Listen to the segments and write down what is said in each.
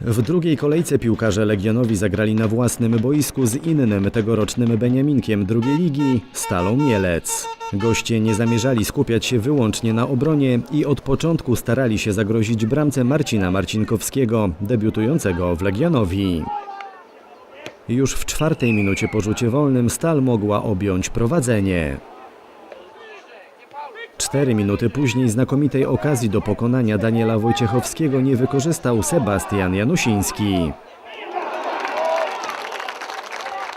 W drugiej kolejce piłkarze Legionowi zagrali na własnym boisku z innym tegorocznym Beniaminkiem drugiej ligi Stalą Mielec. Goście nie zamierzali skupiać się wyłącznie na obronie i od początku starali się zagrozić bramce Marcina Marcinkowskiego, debiutującego w Legionowi. Już w czwartej minucie po rzucie wolnym Stal mogła objąć prowadzenie. Cztery minuty później znakomitej okazji do pokonania Daniela Wojciechowskiego nie wykorzystał Sebastian Janusiński.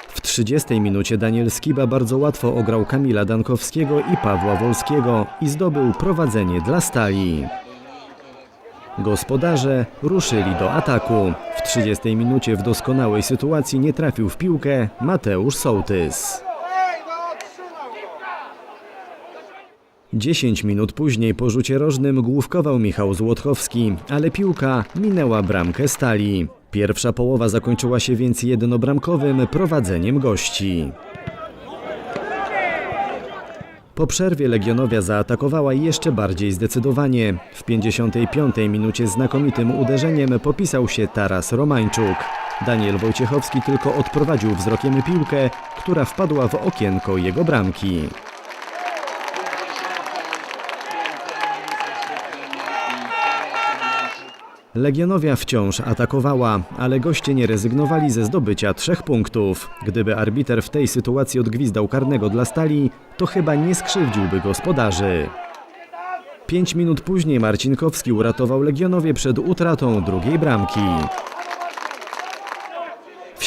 W 30 minucie Daniel Skiba bardzo łatwo ograł Kamila Dankowskiego i Pawła Wolskiego i zdobył prowadzenie dla Stali. Gospodarze ruszyli do ataku. W 30 minucie w doskonałej sytuacji nie trafił w piłkę Mateusz Sołtys. 10 minut później po rzucie rożnym główkował Michał Złotchowski, ale piłka minęła bramkę stali. Pierwsza połowa zakończyła się więc jednobramkowym prowadzeniem gości. Po przerwie Legionowia zaatakowała jeszcze bardziej zdecydowanie. W 55 minucie znakomitym uderzeniem popisał się Taras Romańczuk. Daniel Wojciechowski tylko odprowadził wzrokiem piłkę, która wpadła w okienko jego bramki. Legionowia wciąż atakowała, ale goście nie rezygnowali ze zdobycia trzech punktów. Gdyby arbiter w tej sytuacji odgwizdał karnego dla stali, to chyba nie skrzywdziłby gospodarzy. Pięć minut później Marcinkowski uratował Legionowie przed utratą drugiej bramki.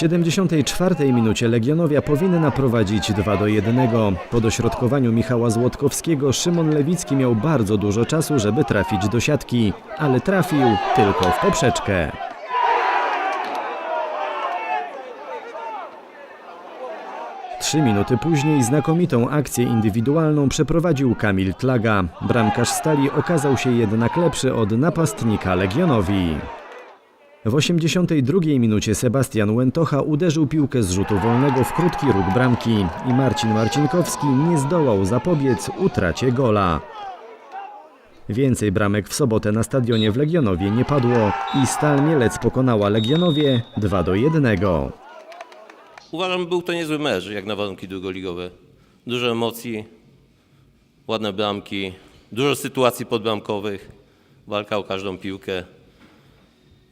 W 74 minucie Legionowia powinna prowadzić 2 do 1. Po dośrodkowaniu Michała Złotkowskiego Szymon Lewicki miał bardzo dużo czasu, żeby trafić do siatki, ale trafił tylko w poprzeczkę. Trzy minuty później znakomitą akcję indywidualną przeprowadził Kamil Tlaga. Bramkarz Stali okazał się jednak lepszy od napastnika Legionowi. W 82 minucie Sebastian Łętocha uderzył piłkę z rzutu wolnego w krótki róg bramki i Marcin Marcinkowski nie zdołał zapobiec utracie gola. Więcej bramek w sobotę na stadionie w Legionowie nie padło i Stal Mielec pokonała Legionowie 2 do 1. Uważam, był to niezły mecz, jak na warunki drugoligowe. Dużo emocji, ładne bramki, dużo sytuacji podbramkowych, walka o każdą piłkę.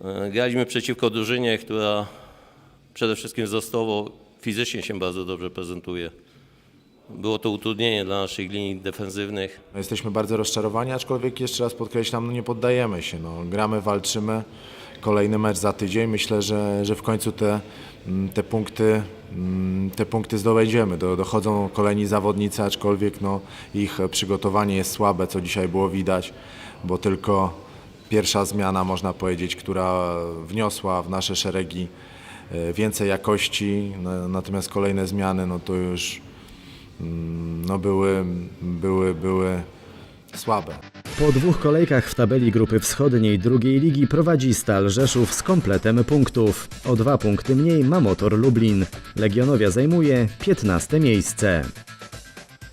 E, Graliśmy przeciwko drużynie, która przede wszystkim wzrostowo, fizycznie się bardzo dobrze prezentuje. Było to utrudnienie dla naszych linii defensywnych. Jesteśmy bardzo rozczarowani, aczkolwiek jeszcze raz podkreślam, no nie poddajemy się. No, gramy, walczymy. Kolejny mecz za tydzień. Myślę, że, że w końcu te, mm, te, punkty, mm, te punkty zdobędziemy. Do, dochodzą kolejni zawodnicy, aczkolwiek no, ich przygotowanie jest słabe, co dzisiaj było widać, bo tylko pierwsza zmiana, można powiedzieć, która wniosła w nasze szeregi e, więcej jakości, natomiast kolejne zmiany, no to już mm, no, były, były, były słabe. Po dwóch kolejkach w tabeli grupy wschodniej drugiej ligi prowadzi Stal Rzeszów z kompletem punktów. O dwa punkty mniej ma Motor Lublin. Legionowia zajmuje 15 miejsce.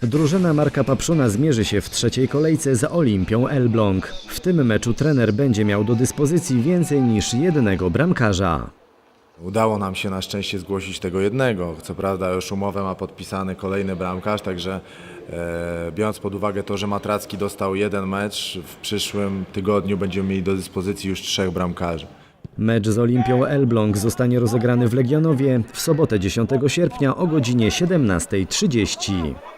Drużyna Marka Papszuna zmierzy się w trzeciej kolejce z Olimpią Elbląg. W tym meczu trener będzie miał do dyspozycji więcej niż jednego bramkarza. Udało nam się na szczęście zgłosić tego jednego. Co prawda już umowę ma podpisany kolejny bramkarz, także e, biorąc pod uwagę to, że Matracki dostał jeden mecz, w przyszłym tygodniu będziemy mieli do dyspozycji już trzech bramkarzy. Mecz z Olimpią Elbląg zostanie rozegrany w Legionowie w sobotę 10 sierpnia o godzinie 17.30.